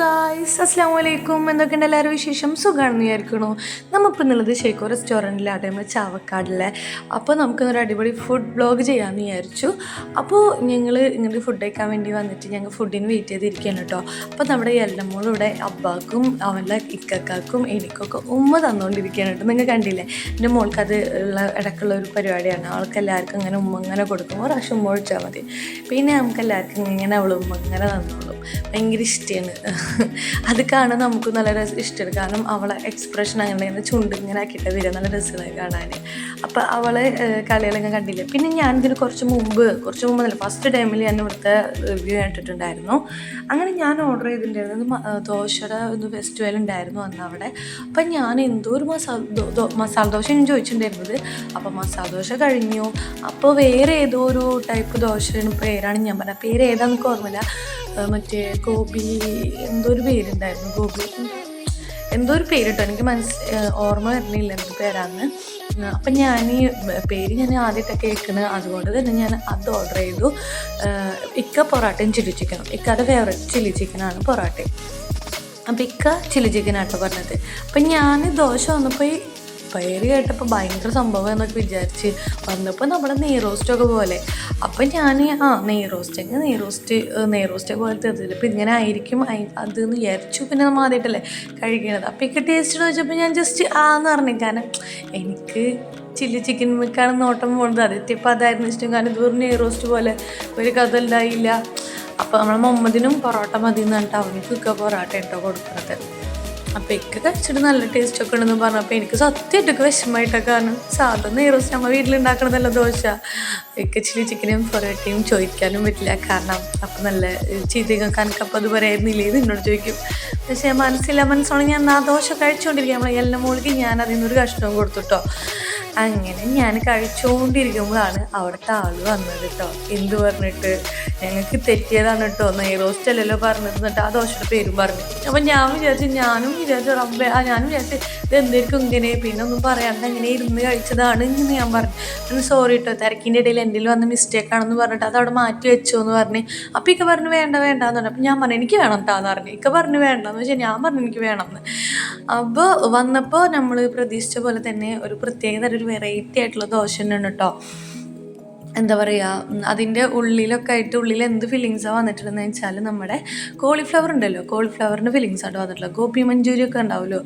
Guys അസ്സാം വലൈക്കും എന്തൊക്കെയുണ്ട് എല്ലാവരും വിശേഷം? സുഖമാണെന്ന് വിചാരിക്കണോ നമ്മളിപ്പോൾ ഇന്നുള്ളത് ഷേക്കോ റെസ്റ്റോറന്റിലാണ് നമ്മൾ ചാവക്കാടിലെ. അപ്പോൾ നമുക്കിന്നൊരു അടിപൊളി ഫുഡ് ബ്ലോഗ് ചെയ്യാമെന്ന് വിചാരിച്ചു. അപ്പോൾ ഞങ്ങൾ ഇങ്ങനെ ഫുഡ് കഴിക്കാൻ വേണ്ടി വന്നിട്ട് ഞങ്ങൾ ഫുഡിന് വെയിറ്റ് ചെയ്തിരിക്കുകയാണ് കേട്ടോ അപ്പോൾ നമ്മുടെ എല്ലമ്മോളും ഇവിടെ അബ്ബാക്കും അവന്റെ ഇക്കക്കാക്കും എനിക്കൊക്കെ ഉമ്മ തന്നുകൊണ്ടിരിക്കുകയാണ് കേട്ടോ നിങ്ങൾ കണ്ടില്ലേ? എന്റെ മോൾക്ക് അത് ഉള്ള ഇടയ്ക്കുള്ള ഒരു പരിപാടിയാണ്. അവൾക്ക് എല്ലാവർക്കും ഇങ്ങനെ ഉമ്മ ഇങ്ങനെ കൊടുക്കും. ഒരു പ്രാവശ്യം ഉമ്മ ഒഴിച്ചാൽ മതി. പിന്നെ നമുക്ക് എല്ലാവർക്കും ഇങ്ങനെ അവൾ ഉമ്മ ഇങ്ങനെ തന്നോളും. ഭയങ്കര ഇഷ്ടമാണ് അത് കാണാൻ നമുക്ക് നല്ല രസം ഇഷ്ടമാണ് കാരണം അവളെ എക്സ്പ്രഷൻ അങ്ങനെ ഇങ്ങനെ ചുണ്ട് ഇങ്ങനെ ആക്കിയിട്ട് വരിക. നല്ല രസമായി കാണാൻ അപ്പോൾ അവളെ കളികളൊക്കെ കണ്ടില്ല? പിന്നെ ഞാൻ ഇതിന് കുറച്ച് മുമ്പ് കുറച്ച് മുമ്പ് നല്ല ഫസ്റ്റ് ടൈമിൽ ഞാൻ ഇവിടുത്തെ റിവ്യൂ കേട്ടിട്ടുണ്ടായിരുന്നു അങ്ങനെ ഞാൻ ഓർഡർ ചെയ്തിട്ടുണ്ടായിരുന്നു. ദോശയുടെ ഒരു ഫെസ്റ്റിവൽ ഉണ്ടായിരുന്നു അന്ന് അവിടെ. അപ്പം ഞാൻ എന്തോ ഒരു മസാല മസാല ദോശ ഞാൻ ചോദിച്ചിട്ടുണ്ടായിരുന്നത്. അപ്പോൾ മസാല ദോശ കഴിഞ്ഞു. അപ്പോൾ വേറെ ഏതോ ഒരു ടൈപ്പ് ദോശയുടെ പേരാണ് ഞാൻ പറഞ്ഞത്. പേര് ഏതാണെന്ന് ഓർമ്മയില്ല. മറ്റേ ഗോപി എന്തോ ഒരു പേരുണ്ടായിരുന്നു. ഗോപി. എന്തോ ഒരു പേരിട്ടോ? എനിക്ക് മനസ്സ് ഓർമ്മ വരുന്നില്ല എന്ത് പേരാന്ന്. അപ്പം ഞാൻ ഈ പേര് ഞാൻ ആദ്യമായിട്ട് കേൾക്കുന്നത് അതുകൊണ്ട് തന്നെ ഞാൻ അത് ഓർഡർ ചെയ്തു. ഇക്ക പൊറാട്ടയും ചില്ലി ചിക്കനും ഇക്കയുടെ ഫേവറേറ്റ് ചില്ലി ചിക്കനാണ് പൊറാട്ടയും. അപ്പം ഇക്ക ചില്ലി ചിക്കനാട്ടോ പറഞ്ഞത്. അപ്പം ഞാൻ ദോശ വന്നപ്പോൾ പേര് കേട്ടപ്പോൾ ഭയങ്കര സംഭവം എന്നൊക്കെ വിചാരിച്ച് വന്നപ്പോൾ നമ്മുടെ നെയ്റോസ്റ്റൊക്കെ പോലെ. അപ്പം ഞാൻ ആ നെയ്റോസ്റ്റ് റോസ്റ്റ് നെയ്റോസ്റ്റ് റോസ്റ്റൊക്കെ പോലെ തീർത്തില്ല അപ്പം ഇങ്ങനെ ആയിരിക്കും അതെന്ന് അത് എന്ന് വിചാരിച്ചു. പിന്നെ നമ്മൾ ആദ്യമായിട്ടല്ലേ കഴിക്കണത്. അപ്പം ഇക്ക ടേസ്റ്റ് വെച്ചപ്പോൾ ഞാൻ ജസ്റ്റ് ആ എന്ന് പറഞ്ഞു. കാരണം എനിക്ക് ചില്ലി ചിക്കൻ മിക്കാണ് നോട്ടം പോകുന്നത് അതെത്തിയപ്പോൾ അതായിരുന്നു ഇഷ്ടം. കാരണം ഇത് വെറും നെയ്റോസ്റ്റ് പോലെ ഒരു കഥ ഉണ്ടായില്ല അപ്പോൾ നമ്മളെ മുഹമ്മദിനും പൊറോട്ട മതി എന്ന് പറഞ്ഞിട്ട് അവനിക്ക് ഇക്ക പൊറോട്ട ഇട്ടോ കൊടുക്കുന്നത് അപ്പോൾ എനിക്ക് കഴിച്ചിട്ട് നല്ല ടേസ്റ്റ് ഒക്കെ ഉണ്ടെന്ന് പറഞ്ഞപ്പോൾ എനിക്ക് സത്യമായിട്ടൊക്കെ വിഷമമായിട്ടൊക്കെ കാരണം സാധാരണ നെയ്റോസ് നമ്മൾ വീട്ടിലുണ്ടാക്കണതല്ല ദോശ. എനിക്ക് ചില്ലി ചിക്കനും പൊറോട്ടയും ചോദിക്കാനും പറ്റില്ല. കാരണം അപ്പം നല്ല ചീത്തയൊക്കെ അപ്പൊ അത് പറയായിരുന്നില്ലേ? നിന്നോട് ചോദിക്കും. പക്ഷേ മനസ്സില്ല മനസ്സാണെങ്കിൽ ഞാൻ ആ ദോശ കഴിച്ചുകൊണ്ടിരിക്കുക നമ്മളെ എല്ലാം മുകളിലേക്ക് ഞാൻ അതിൽ നിന്നൊരു കഷ്ണവും കൊടുത്തുട്ടോ അങ്ങനെ ഞാൻ കഴിച്ചുകൊണ്ടിരിക്കുമ്പോഴാണ് അവിടുത്തെ ആൾ വന്നത് കേട്ടോ എന്ത് പറഞ്ഞിട്ട്? ഞങ്ങൾക്ക് തെറ്റിയതാണ് കേട്ടോ നെയ്റോസ്റ്റ് അല്ലല്ലോ പറഞ്ഞത് എന്നിട്ട് ആ ദോശയുടെ പേരും പറഞ്ഞു. അപ്പം ഞാൻ വിചാരിച്ചു ഞാനും വിചാരിച്ചു റബ്ബെ ആ ഞാനും വിചാരിച്ചു ഇത് എന്തായിരിക്കും ഇങ്ങനെ പിന്നെ ഒന്നും പറയാണ്ട് അങ്ങനെ ഇരുന്ന് കഴിച്ചതാണ് ഇങ്ങനെ ഞാൻ പറഞ്ഞു. സോറി കേട്ടോ തിരക്കിന്റെ ഇടയിൽ എന്റെ വന്ന മിസ്റ്റേക്ക് ആണെന്ന് പറഞ്ഞിട്ട് അത് അവിടെ മാറ്റി വെച്ചോ എന്ന് പറഞ്ഞ് അപ്പം ഇക്ക പറഞ്ഞു വേണ്ട വേണ്ട എന്ന് പറഞ്ഞു. അപ്പം ഞാൻ പറഞ്ഞു എനിക്ക് വേണം എന്ന് പറഞ്ഞു. ഇക്ക പറഞ്ഞു വേണ്ട എന്ന് വെച്ചാൽ ഞാൻ പറഞ്ഞു എനിക്ക് വേണം എന്ന്. അപ്പോൾ വന്നപ്പോൾ നമ്മൾ പ്രതീക്ഷിച്ച പോലെ തന്നെ ഒരു പ്രത്യേകതര ഒരു വെറൈറ്റി ആയിട്ടുള്ള ദോശ തന്നെയാണ് കേട്ടോ എന്താ പറയുക അതിന്റെ ഉള്ളിലൊക്കെ ആയിട്ട് ഉള്ളിൽ എന്ത് ഫില്ലിങ്സാണ് വന്നിട്ടുള്ളതെന്ന് വെച്ചാൽ നമ്മുടെ കോളിഫ്ലവർ ഉണ്ടല്ലോ കോളിഫ്ലവറിന്റെ ഫില്ലിങ്സ് ആണ് വന്നിട്ടുള്ളത്. ഗോപി മഞ്ചൂരി ഒക്കെ ഉണ്ടാവുമല്ലോ.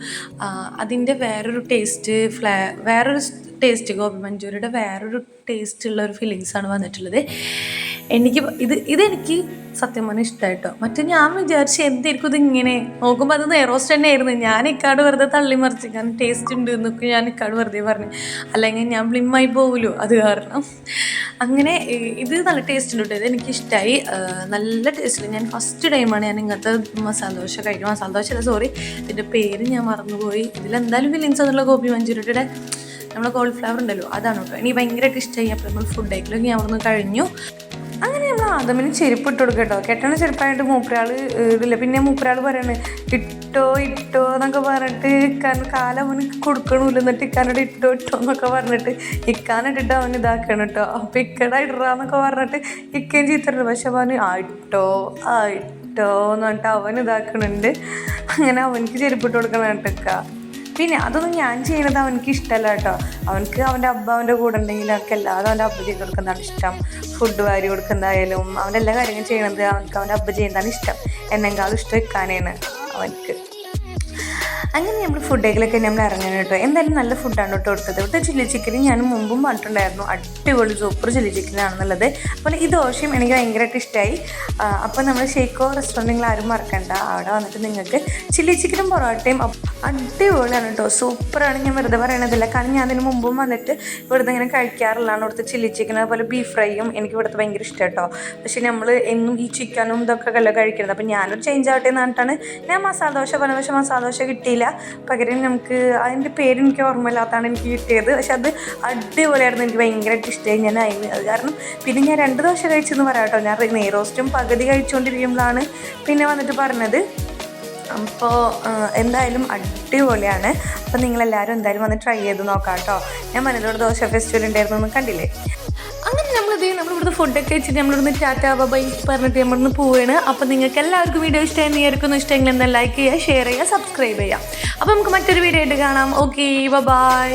അതിന്റെ വേറൊരു ടേസ്റ്റ് ഫ്ലേ വേറൊരു ടേസ്റ്റ് ഗോപി മഞ്ചൂരിയുടെ വേറൊരു ടേസ്റ്റ് ഉള്ള ഒരു ഫില്ലിങ്സ് ആണ് വന്നിട്ടുള്ളത്. എനിക്ക് ഇത് ഇതെനിക്ക് സത്യം പറഞ്ഞാൽ ഇഷ്ടമായിട്ടോ മറ്റേ ഞാൻ വിചാരിച്ചു എന്തായിരിക്കും ഇത് ഇങ്ങനെ നോക്കുമ്പോൾ അത് നെയറോസ്റ്റ് തന്നെ ആയിരുന്നു ഞാൻ ഇക്കാട് വെറുതെ തള്ളി മറിച്ച്. കാരണം ടേസ്റ്റ് ഉണ്ട് എന്നൊക്കെ ഞാൻ ഇക്കാട് വെറുതെ പറഞ്ഞു. അല്ലെങ്കിൽ ഞാൻ ബ്ലിമ്മായി പോകുമല്ലോ അത് കാരണം. അങ്ങനെ ഇത് നല്ല ടേസ്റ്റ് ഉണ്ട് ഇത് എനിക്ക് ഇഷ്ടമായി നല്ല ടേസ്റ്റ് ഞാൻ ഫസ്റ്റ് ടൈമാണ് ഞാൻ ഇങ്ങനത്തെ മസാല ദോശ കഴിക്കും മസാല ദോശ അല്ല സോറി ഇതിന്റെ പേര് ഞാൻ മറന്നുപോയി. ഇതിലെന്തായാലും ഫീലിങ്സ് എന്നുള്ള ഗോപി മഞ്ചൂരിയുടെ നമ്മുടെ കോൾഫ്ലവർ ഉണ്ടല്ലോ. അതാണ് കേട്ടോ. എനിക്ക് ഭയങ്കരമായിട്ട് ഇഷ്ടമായി അപ്പോൾ നമ്മൾ ഫുഡ് ആയിട്ടുള്ള ഞാൻ അവിടുന്ന് കഴിഞ്ഞു. അങ്ങനെ നമ്മൾ ആദമിന് ചെരുപ്പ് ഇട്ട് കൊടുക്കുക കേട്ടോ കെട്ടണ ചെരുപ്പായിട്ട് മൂപ്പരാൾ ഇടില്ല പിന്നെ മൂപ്പരാൾ പറയണ ഇട്ടോ ഇട്ടോ എന്നൊക്കെ പറഞ്ഞിട്ട് കാരണം കാലം അവന് കൊടുക്കണമില്ല എന്നിട്ട് ഇക്കാനോട് ഇട്ടോ ഇട്ടോ എന്നൊക്കെ പറഞ്ഞിട്ട് ഇക്കാനിട്ടിട്ട് അവൻ ഇതാക്കണം കേട്ടോ അപ്പം ഇക്കട ഇടറാന്നൊക്കെ പറഞ്ഞിട്ട് ഇക്കയും ചീത്തരുണ്ട് പക്ഷെ അവന് ആ ഇട്ടോ ആ ഇട്ടോ എന്ന് പറഞ്ഞിട്ട് അവൻ ഇതാക്കണുണ്ട്. അങ്ങനെ അവനക്ക് ചെരുപ്പിട്ട് കൊടുക്കണം കേട്ടോ ഇക്ക. പിന്നെ അതൊന്നും ഞാൻ ചെയ്യണത് അവനക്ക് ഇഷ്ടമല്ല കേട്ടോ. അവനക്ക് അവന്റെ അബ്ബ അവന്റെ കൂടെ ഉണ്ടെങ്കിൽ അവർക്ക് എല്ലാതും അവന്റെ അബ്ബ ചെയ്ത് കൊടുക്കുന്നതാണ് ഇഷ്ടം. ഫുഡ് വാരി കൊടുക്കുന്നതായാലും അവന്റെ എല്ലാ കാര്യങ്ങളും ചെയ്യണത് അവനക്ക് അവന്റെ അബ്ബ ചെയ്യുന്നതാണ് ഇഷ്ടം. എന്നെങ്കാളും ഇഷ്ടം വെക്കാനാണ് അവനക്ക് അങ്ങനെ നമ്മൾ ഫുഡേക്കിലൊക്കെ നമ്മൾ ഇറങ്ങണം കേട്ടോ. എന്തായാലും നല്ല ഫുഡാണ് കേട്ടോ കൊടുത്തത്. ഇവിടുത്തെ ചില്ലി ചിക്കൻ ഞാൻ മുമ്പും പറഞ്ഞിട്ടുണ്ടായിരുന്നു അടിപൊളി സൂപ്പർ ചില്ലി ചിക്കൻ ചിക്കനാണെന്നുള്ളത് അപ്പോൾ ഈ ദോശയും എനിക്ക് ഭയങ്കരമായിട്ട് ഇഷ്ടമായി അപ്പോൾ നമ്മൾ ഷെയ്ക്കോ റെസ്റ്റോറന്റ് നിങ്ങൾ ആരും മറക്കണ്ട. അവിടെ വന്നിട്ട് നിങ്ങൾക്ക് ചില്ലി ചിക്കനും പൊറോട്ടയും അടിപൊളിയാണ് കേട്ടോ. സൂപ്പറാണ്. ഞാൻ വെറുതെ പറയണതില്ല. കാരണം ഞാൻ അതിന് മുമ്പും വന്നിട്ട് ഇവിടുത്തെ ഇങ്ങനെ കഴിക്കാറുള്ളതാണ് ഇവിടുത്തെ ചില്ലി ചിക്കൻ അതുപോലെ ബീഫ് ഫ്രൈയും എനിക്ക് ഇവിടുത്തെ ഭയങ്കര ഇഷ്ടം കേട്ടോ. പക്ഷേ നമ്മൾ എന്നും ഈ ചിക്കനും ഇതൊക്കെ അല്ല കഴിക്കുന്നത് അപ്പോൾ ഞാനൊരു ചേഞ്ച് ആവട്ടെ എന്ന് പറഞ്ഞിട്ടാണ് ഞാൻ മസാല ദോശ പല പക്ഷേ മസാല ദോശ കിട്ടിയില്ല. പകരം നമുക്ക് അതിന്റെ പേര് എനിക്ക് ഓർമ്മയില്ലാത്തതാണ് എനിക്ക് കിട്ടിയത്. പക്ഷെ അത് അടിപൊളിയായിരുന്നു. എനിക്ക് ഭയങ്കരമായിട്ട് ഇഷ്ടമായി ഞാൻ അതിന് അത് കാരണം പിന്നെ ഞാൻ രണ്ട് ദോശ കഴിച്ചെന്ന് പറയാം കേട്ടോ. ഞാൻ നെയ്റോസ്റ്റും പകുതി കഴിച്ചുകൊണ്ടിരിക്കുമ്പോഴാണ് പിന്നെ വന്നിട്ട് പറഞ്ഞത്. അപ്പോൾ എന്തായാലും അടിപൊളിയാണ്. അപ്പോൾ നിങ്ങളെല്ലാവരും എന്തായാലും വന്ന് ട്രൈ ചെയ്ത് നോക്കാം കേട്ടോ. ഞാൻ മനലോട് ദോശ ഫെസ്റ്റിവൽ ഉണ്ടായിരുന്നു എന്ന് കണ്ടില്ലേ? നമ്മളിത് നമ്മളിവിടുന്ന് ഫുഡൊക്കെ കഴിച്ചിട്ട് നമ്മളിവിടുന്ന് ടാറ്റ ബൈ പറഞ്ഞിട്ട് നമ്മളിന്ന് പോവുകയാണ് അപ്പോൾ നിങ്ങൾക്ക് എല്ലാവർക്കും വീഡിയോ ഇഷ്ടമായി നീർക്കുന്നു ഇഷ്ടമെങ്കിൽ എന്താ ലൈക്ക് ചെയ്യുക ഷെയർ ചെയ്യുക സബ്സ്ക്രൈബ് ചെയ്യുക. അപ്പോൾ നമുക്ക് മറ്റൊരു വീഡിയോ ആയിട്ട് കാണാം. Okay bye